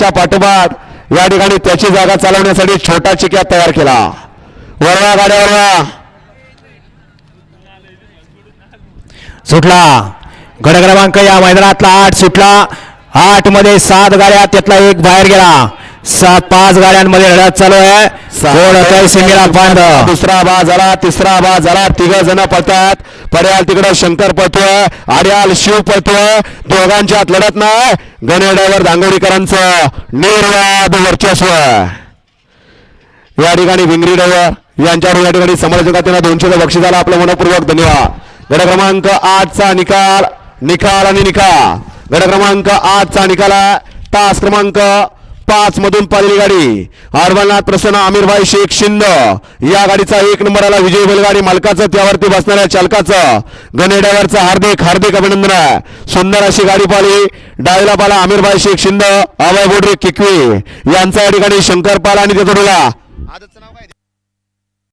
त्याच्या पाठोपाठ या ठिकाणी त्याची जागा चालवण्यासाठी छोटा चिक्या तयार केला. वरवा गाड्या वरवा सुटला. गड क्रमांक या मैदानातला आठ सुटला. आठमध्ये सात गाड्या त्यातला एक बाहेर गेला. सात पाच गाड्यांमध्ये लढत चालू आहे. दुसरा बा झाला तिसरा बा झाला. तिघ जण पळतात. पड्याल तिकडं शंकर पळतोय आड्याल शिव पळतोय. दोघांच्यात लढत नाही. गणेडावर दांगोडीकरांचं निर्वाद वर्चस्व. या ठिकाणी विंगरी ड्रायव्हर यांच्यावर या ठिकाणी समालोचकांना दोनशे बक्षिसाला आपलं मनपूर्वक धन्यवाद. गड क्रमांक आठचा निकाल निकाल आणि निकाल. गड क्रमांक आठचा निकाल तास क्रमांक पाच मधून पाहिलेली गाडी. अरवलनाथ प्रसन्न आमिरभाई शेख शिंद. या गाडीचा एक नंबर आला विजय बैलगाडी मालकाचं त्यावरती बसणाऱ्या चालकाचं. गणेड्यावरचं हार्दिक हार्दिक अभिनंदन आहे. सुंदर अशी गाडी पाहिली. डावीला पाला आमिरभाई शेख शिंद अभय बोडरे किकवे. यांचा या ठिकाणी शंकर पाला आणि त्याचा डोला